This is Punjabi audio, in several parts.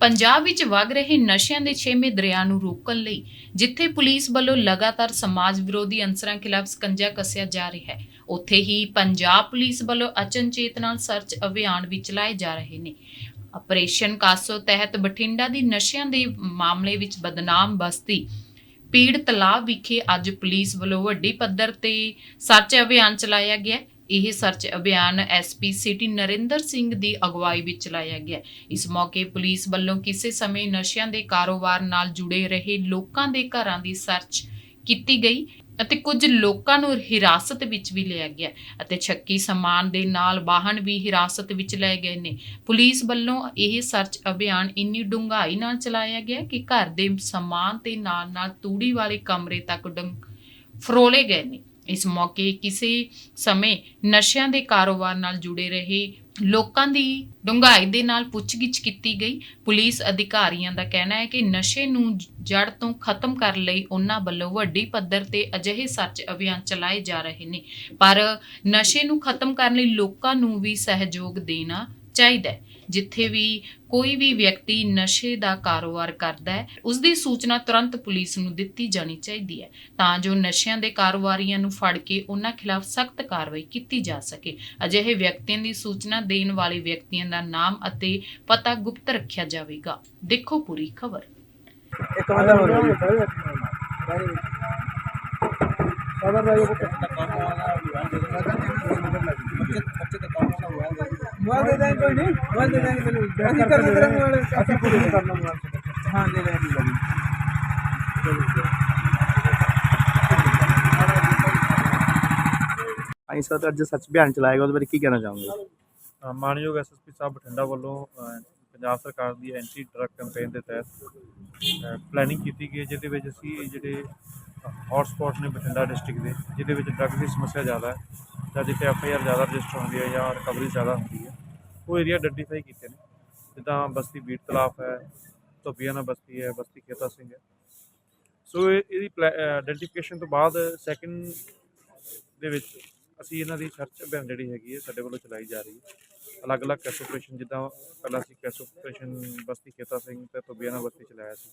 ਪੰਜਾਬ ਵਿੱਚ ਵਗ ਰਹੇ ਨਸ਼ਿਆਂ ਦੇ ਛੇਵੇਂ ਦਰਿਆ ਨੂੰ ਰੋਕਣ ਲਈ, ਜਿੱਥੇ ਪੁਲਿਸ ਵੱਲੋਂ ਲਗਾਤਾਰ ਸਮਾਜ ਵਿਰੋਧੀ ਅੰਸਰਾਂ ਖਿਲਾਫ ਸਕੰਜਾ ਕੱਸਿਆ ਜਾ ਰਿਹਾ ਹੈ, ਉੱਥੇ ਹੀ ਪੰਜਾਬ ਪੁਲਿਸ ਵੱਲੋਂ ਅਚਨਚੇਤ ਨਾਲ ਸਰਚ ਅਭਿਆਨ ਵੀ ਚਲਾਏ ਜਾ ਰਹੇ ਨੇ। ਆਪਰੇਸ਼ਨ ਕਾਸੋ ਤਹਿਤ ਬਠਿੰਡਾ ਦੀ ਨਸ਼ਿਆਂ ਦੇ ਮਾਮਲੇ ਵਿੱਚ ਬਦਨਾਮ ਬਸਤੀ ਪੀੜ ਤਲਾਬ ਵਿਖੇ ਅੱਜ ਪੁਲਿਸ ਵੱਲੋਂ ਵੱਡੀ ਪੱਧਰ ਤੇ ਸਰਚ ਅਭਿਆਨ ਚਲਾਇਆ ਗਿਆ ਇਹ ਸਰਚ ਅਭਿਆਨ ਐਸਪੀ ਸਿਟੀ ਨਰਿੰਦਰ ਸਿੰਘ ਦੀ ਅਗਵਾਈ ਵਿੱਚ ਚਲਾਇਆ ਗਿਆ। ਇਸ ਮੌਕੇ ਪੁਲਿਸ ਵੱਲੋਂ ਕਿਸੇ ਸਮੇਂ ਨਸ਼ਿਆਂ ਦੇ ਕਾਰੋਬਾਰ ਨਾਲ ਜੁੜੇ ਰਹੇ ਲੋਕਾਂ ਦੇ ਘਰਾਂ ਦੀ ਸਰਚ ਕੀਤੀ ਗਈ ਅਤੇ ਕੁਝ ਲੋਕਾਂ ਨੂੰ ਹਿਰਾਸਤ ਵਿੱਚ ਵੀ ਲਿਆ ਗਿਆ ਅਤੇ ਛੱਕੀ ਸਮਾਨ ਦੇ ਨਾਲ ਵਾਹਨ ਵੀ ਹਿਰਾਸਤ ਵਿੱਚ ਲਏ ਗਏ ਨੇ। ਪੁਲਿਸ ਵੱਲੋਂ ਇਹ ਸਰਚ ਅਭਿਆਨ ਇੰਨੀ ਡੂੰਘਾਈ ਨਾਲ ਚਲਾਇਆ ਗਿਆ ਕਿ ਘਰ ਦੇ ਸਮਾਨ ਤੇ ਨਾਲ ਨਾਲ ਤੂੜੀ ਵਾਲੇ ਕਮਰੇ ਤੱਕ ਡੰ ਫਰੋਲੇ ਗਏ ਨੇ। ਇਸ ਮੌਕੇ ਕਿਸੇ ਸਮੇਂ ਨਸ਼ਿਆਂ ਦੇ ਕਾਰੋਬਾਰ ਨਾਲ ਜੁੜੇ ਰਹੇ ਲੋਕਾਂ ਦੀ ਡੂੰਘਾਈ ਦੇ ਨਾਲ ਪੁੱਛਗਿੱਛ ਕੀਤੀ ਗਈ। ਪੁਲਿਸ ਅਧਿਕਾਰੀਆਂ ਦਾ ਕਹਿਣਾ ਹੈ ਕਿ ਨਸ਼ੇ ਨੂੰ ਜੜ ਤੋਂ ਖਤਮ ਕਰਨ ਲਈ ਉਹਨਾਂ ਵੱਲੋਂ ਵੱਡੀ ਪੱਧਰ ਤੇ ਅਜਿਹੇ ਸਰਚ ਅਭਿਆਨ ਚਲਾਏ ਜਾ ਰਹੇ ਨੇ। ਪਰ ਨਸ਼ੇ ਨੂੰ ਖਤਮ ਕਰਨ ਲਈ ਲੋਕਾਂ ਨੂੰ ਵੀ ਸਹਿਯੋਗ ਦੇਣਾ ਚਾਹੀਦਾ ਹੈ ਜਿੱਥੇ ਵੀ ਕੋਈ ਵੀ ਵਿਅਕਤੀ ਨਸ਼ੇ ਦਾ ਕਾਰੋਬਾਰ ਕਰਦਾ ਹੈ ਉਸ ਦੀ ਸੂਚਨਾ ਤੁਰੰਤ ਪੁਲਿਸ ਨੂੰ ਦਿੱਤੀ ਜਾਣੀ ਚਾਹੀਦੀ ਹੈ ਤਾਂ ਜੋ ਨਸ਼ਿਆਂ ਦੇ ਕਾਰੋਬਾਰੀਆਂ ਨੂੰ ਫੜ ਕੇ ਉਹਨਾਂ ਖਿਲਾਫ ਸਖਤ ਕਾਰਵਾਈ ਕੀਤੀ ਜਾ ਸਕੇ ਅਜਿਹੇ ਵਿਅਕਤੀਆਂ ਦੀ ਸੂਚਨਾ ਦੇਣ ਵਾਲੇ ਵਿਅਕਤੀਆਂ ਦਾ ਨਾਮ ਅਤੇ ਪਤਾ ਗੁਪਤ ਰੱਖਿਆ ਜਾਵੇਗਾ ਦੇਖੋ ਪੂਰੀ ਖਬਰ ਇੱਕ ਬੰਦਾ ਹੋਰ ਹੈ ਸਾਦਰ ਰਾਜੋ ਸਰ ਅੱਜ ਸੱਚ ਬਿਆਨ ਚਲਾਏਗਾ ਉਹਦੇ ਬਾਰੇ ਕੀ ਕਹਿਣਾ ਚਾਹੋਗੇ? ਮਾਨਯੋਗ ਐਸਐਸਪੀ ਸਾਹਿਬ ਬਠਿੰਡਾ ਵੱਲੋਂ ਪੰਜਾਬ ਸਰਕਾਰ ਦੀ ਐਂਟੀ ਡਰੱਗ ਕੈਂਪੇਨ ਦੇ ਤਹਿਤ ਪਲੈਨਿੰਗ ਕੀਤੀ ਗਈ ਹੈ, ਜਿਹਦੇ ਵਿੱਚ ਅਸੀਂ ਜਿਹੜੇ ਹੌਟ ਸਪੌਟ ਨੇ ਬਠਿੰਡਾ ਡਿਸਟ੍ਰਿਕਟ ਦੇ ਜਿਹਦੇ ਵਿੱਚ ਡਰੱਗ ਦੀ ਸਮੱਸਿਆ ਜ਼ਿਆਦਾ ਹੈ ਜਾਂ ਜਿੱਥੇ ਐਫਆਈਆਰ ਜ਼ਿਆਦਾ ਰਜਿਸਟਰ ਹੁੰਦੀ ਹੈ ਜਾਂ ਰਿਕਵਰੀ ਜ਼ਿਆਦਾ ਹੁੰਦੀ ਹੈ। ਉਹ ਏਰੀਆ ਆਈਡੈਂਟੀਫਾਈ ਕੀਤੇ ਨੇ। ਜਿੱਦਾਂ ਬਸਤੀ ਬੀੜ ਤਲਾਫ ਹੈ ਧੋਬੀਆਣਾ ਬਸਤੀ ਹੈ, ਬਸਤੀ ਖੇਤਾ ਸਿੰਘ ਹੈ। ਸੋ ਇਹ, ਇਹਦੀ ਆਈਡੈਂਟੀਫਿਕੇਸ਼ਨ ਤੋਂ ਬਾਅਦ ਸੈਕਿੰਡ ਦੇ ਵਿੱਚ ਅਸੀਂ ਇਹਨਾਂ ਦੀ ਸਰਚ ਅਭਿਆਨ ਜਿਹੜੀ ਹੈਗੀ ਹੈ, ਸਾਡੇ ਵੱਲੋਂ ਚਲਾਈ ਜਾ ਰਹੀ ਹੈ। ਅਲੱਗ-ਅਲੱਗ ਕੈਸ ਆਪਰੇਸ਼ਨ ਜਿੱਦਾਂ ਪਹਿਲਾਂ ਅਸੀਂ ਕੈਸ ਆਪਰੇਸ਼ਨ ਬਸਤੀ ਖੇਤਾ ਸਿੰਘ ਤੇ ਧੋਬੀਆਣਾ ਬਸਤੀ ਚਲਾਇਆ ਸੀ।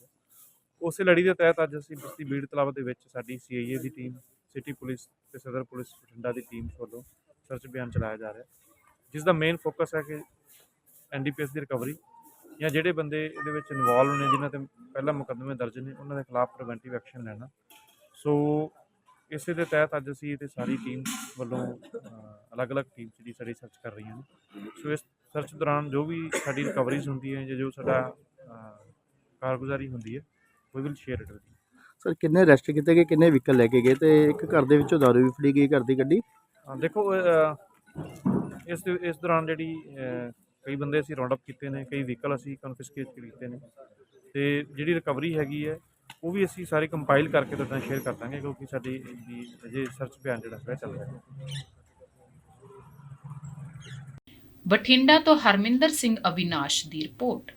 ਉਸੇ ਲੜੀ ਦੇ ਤਹਿਤ ਅੱਜ ਅਸੀਂ ਬਸਤੀ ਬੀੜ ਤਲਾਬ ਦੇ ਵਿੱਚ ਸਾਡੀ ਸੀਆਈਏ ਦੀ ਟੀਮ ਸਿਟੀ ਪੁਲਿਸ ਤੇ ਸਦਰ ਪੁਲਿਸ ਬਠਿੰਡਾ ਦੀ ਟੀਮ ਵੱਲੋਂ ਸਰਚ ਅਭਿਆਨ ਚਲਾਇਆ ਜਾ ਰਿਹਾ। ਜਿਸ ਦਾ ਮੇਨ ਫੋਕਸ ਹੈ ਕਿ ਐਨਡੀਪੀਐਸ ਦੀ ਰਿਕਵਰੀ ਜਾਂ ਜਿਹੜੇ ਬੰਦੇ ਇਹਦੇ ਵਿੱਚ ਇਨਵੋਲਵ ਨੇ ਜਿਨ੍ਹਾਂ ਤੇ ਪਹਿਲਾਂ ਮੁਕੱਦਮੇ ਦਰਜ ਨੇ ਉਹਨਾਂ ਦੇ ਖਿਲਾਫ ਪ੍ਰੀਵੈਂਟਿਵ ਐਕਸ਼ਨ ਲੈਣਾ। ਸੋ ਇਸੇ ਦੇ ਤਹਿਤ ਅੱਜ ਅਸੀਂ ਤੇ ਸਾਰੀ ਟੀਮ ਵੱਲੋਂ ਅਲੱਗ-ਅਲੱਗ ਟੀਮ ਜਿਹੜੀ ਸਾਡੀ ਸਰਚ ਕਰ ਰਹੀਆਂ ਨੇ। ਸੋ ਇਸ ਸਰਚ ਦੌਰਾਨ ਜੋ ਵੀ ਸਾਡੀ ਰਿਕਵਰੀਜ਼ ਹੁੰਦੀ ਹੈ ਜਾਂ ਜੋ ਸਾਡਾ ਕਾਰਗੁਜ਼ਾਰੀ ਹੁੰਦੀ ਹੈ we will share it with sir ਕਿੰਨੇ ਅਰੈਸਟ ਕੀਤੇ ਗਏ ਕਿੰਨੇ ਵਹੀਕਲ ਲੈ ਕੇ ਗਏ ਤੇ ਇੱਕ ਘਰ ਦੇ ਵਿੱਚੋਂ ਦਾਰੂ ਵੀ ਫੜੀ ਗਈ ਘਰ ਦੀ ਗੱਡੀ? ਹਾਂ ਦੇਖੋ ਇਸ ਦੇ- ਇਸ ਦੌਰਾਨ ਜਿਹੜੀ ਕਈ ਬੰਦੇ ਅਸੀਂ ਰਾਉਂਡ ਅਪ ਕੀਤੇ ਨੇ, ਕਈ ਵਹੀਕਲ ਅਸੀਂ ਕਨਫਿਸਕੇਟ ਕੀਤੇ ਨੇ। ਤੇ ਜਿਹੜੀ ਰਿਕਵਰੀ ਹੈਗੀ ਹੈ, ਉਹ ਵੀ ਅਸੀਂ ਸਾਰੇ ਕੰਪਾਈਲ ਕਰਕੇ ਤੁਹਾਡੇ ਨਾਲ ਸ਼ੇਅਰ ਕਰ ਦਾਂਗੇ, ਕਿਉਂਕਿ ਸਾਡੀ ਦੀ ਅਜੇ ਸਰਚ ਅਭਿਆਨ ਜਿਹੜਾ ਹੈ ਚੱਲ ਰਿਹਾ ਹੈ। ਬਠਿੰਡਾ ਤੋਂ ਹਰਮਿੰਦਰ ਸਿੰਘ ਅਵਿਨਾਸ਼ ਦੀ ਰਿਪੋਰਟ